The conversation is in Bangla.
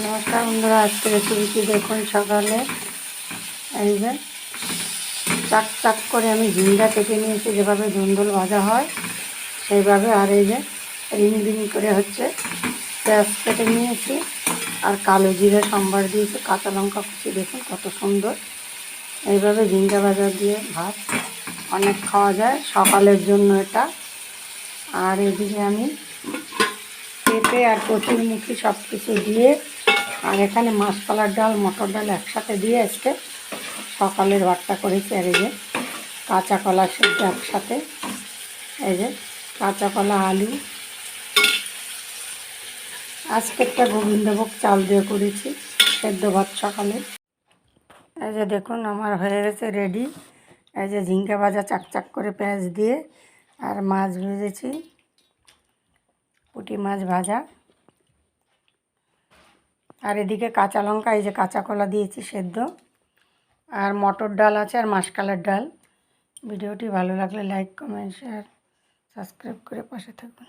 নমস্কার বন্ধুরা, আজকে রেসিপিটি দেখুন সকালে। এই যে চাক চাক করে আমি ঝিঙ্গা কেটে নিয়েছি, যেভাবে ধুন্দুল ভাজা হয়, সেইভাবে। আর এই যে রিং রিং করে হচ্ছে পেঁয়াজ কেটে নিয়েছি, আর কালো জিরে সম্বার দিয়েছি, কাঁচা লঙ্কা কুচি, দেখুন কত সুন্দর। এইভাবে ঝিঙ্গা ভাজা দিয়ে ভাত অনেক খাওয়া যায়, সকালের জন্য এটা। আর এদিকে আমি পেঁপে আর কচুরমুখী সব কিছু দিয়ে আর এখানে মাছকলার ডাল, মটর ডাল একসাথে দিয়ে আজকে সকালের ভাতটা করেছি আর এই যে কাঁচা কলা সেদ্ধ একসাথে। এই যে কাঁচা কলা, আলু। আজকেরটা গোবিন্দভোগ চাল দিয়ে করেছি, সেদ্ধ ভাত সকালে। এই যে দেখুন, আমার হয়ে গেছে রেডি এই যে ঝিঙ্গা ভাজা চাকচাক করে পেঁয়াজ দিয়ে আর মাছ ভেজেছি, পুঁটি মাছ ভাজা। আর এদিকে কাঁচা লঙ্কা, এই যে কাঁচা কলা দিয়েছি সেদ্ধ। আর মটর ডাল আছে আর মাসকালার ডাল। ভিডিওটি ভালো লাগলে লাইক, কমেন্ট, শেয়ার, সাবস্ক্রাইব করে পাশে থাকুন।